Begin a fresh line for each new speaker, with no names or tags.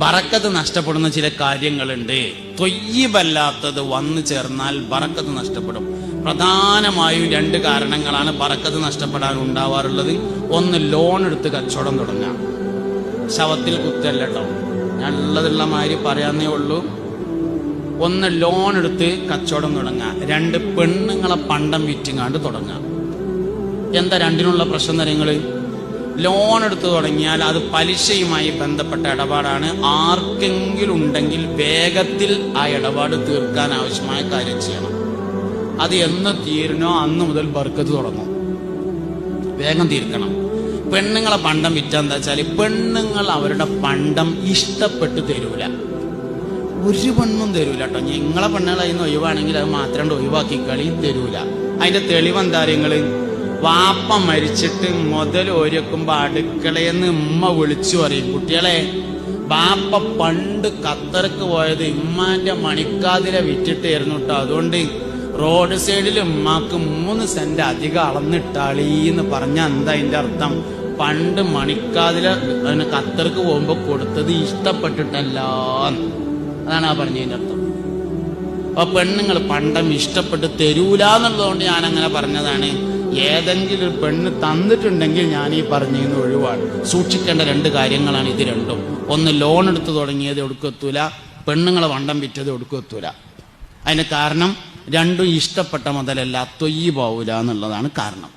ബറക്കത്ത് നഷ്ടപ്പെടുന്ന ചില കാര്യങ്ങളുണ്ട്. തൊയ്യബല്ലാത്തത് വന്നു ചേർന്നാൽ ബറക്കത്ത് നഷ്ടപ്പെടും. പ്രധാനമായും രണ്ട് കാരണങ്ങളാണ് ബറക്കത്ത് നഷ്ടപ്പെടാൻ ഉണ്ടാവാറുള്ളത്. ഒന്ന് ലോൺ എടുത്ത് കച്ചവടം തുടങ്ങാം ശവത്തിൽ കുത്തല്ല കേട്ടോ. ഞാൻ ഉള്ളതുള്ള മാതിരി പറയാന്നേ ഉള്ളൂ. ഒന്ന് ലോൺ എടുത്ത് കച്ചവടം തുടങ്ങാം രണ്ട് പെണ്ണുങ്ങളെ പണ്ടം വിറ്റുങ്ങാണ്ട് തുടങ്ങാം എന്താ രണ്ടിനുള്ള പ്രശ്നം തരങ്ങൾ ലോൺ എടുത്തു തുടങ്ങിയാൽ അത് പലിശയുമായി ബന്ധപ്പെട്ട ഇടപാടാണ്. ആർക്കെങ്കിലും ഉണ്ടെങ്കിൽ വേഗത്തിൽ ആ ഇടപാട് തീർക്കാൻ ആവശ്യമായ കാര്യം ചെയ്യണം. അത് എന്ന് തീരണോ അന്ന് മുതൽ ബർക്കത്ത് തുടങ്ങും. വേഗം തീർക്കണം. പെണ്ണുങ്ങളെ പണ്ടം വിറ്റാന്ന് വെച്ചാൽ പെണ്ണുങ്ങൾ അവരുടെ പണ്ടം ഇഷ്ടപ്പെട്ട് തരൂല. ഒരു പെണ്ണും തരൂല കേട്ടോ നിങ്ങളെ ഇന്ന് ഒഴിവാണെങ്കിൽ അത് മാത്രം ഒഴിവാക്കി കളി തരൂല. അതിന്റെ തെളിവെന്താ നിങ്ങൾ? വാപ്പ മരിച്ചിട്ട് മുതൽ ഒരുക്കുമ്പോ അടുക്കളയെന്ന് ഉമ്മ വിളിച്ചു പറയും കുട്ടികളെ വാപ്പ പണ്ട് ഖത്തർക്ക് പോയത് ഇമ്മാന്റെ മണിക്കാതിര വിറ്റിട്ടായിരുന്നു കേട്ടോ അതുകൊണ്ട് റോഡ് സൈഡിൽ ഉമ്മാക്ക് മൂന്ന് സെന്റ് അധികം അളന്നിട്ടാളീന്ന് പറഞ്ഞ എന്താ അതിന്റെ അർത്ഥം? പണ്ട് മണിക്കാതില ഖത്തർക്ക് പോകുമ്പോ കൊടുത്തത് ഇഷ്ടപ്പെട്ടിട്ടല്ല അതാണ് ആ പറഞ്ഞതിന്റെ അർത്ഥം. അപ്പൊ പെണ്ണുങ്ങൾ പണ്ടം ഇഷ്ടപ്പെട്ട് തരൂല എന്നുള്ളതുകൊണ്ട് ഞാൻ അങ്ങനെ പറഞ്ഞതാണ്. ഏതെങ്കിലും ഒരു പെണ്ണ് തന്നിട്ടുണ്ടെങ്കിൽ ഞാൻ ഈ പറഞ്ഞു പറഞ്ഞതിന് ഒഴിവാണ്. സൂക്ഷിക്കേണ്ട രണ്ട് കാര്യങ്ങളാണ് ഇത് രണ്ടും. ഒന്ന് ലോൺ എടുത്ത് തുടങ്ങിയത് എടുക്കത്തൂല പെണ്ണുങ്ങളെ വണ്ടം വിറ്റത് എടുക്കത്തൂല. അതിന് കാരണം രണ്ടും ഇഷ്ടപ്പെട്ട മുതലല്ല തൊയ്യ് പോവൂല എന്നുള്ളതാണ് കാരണം.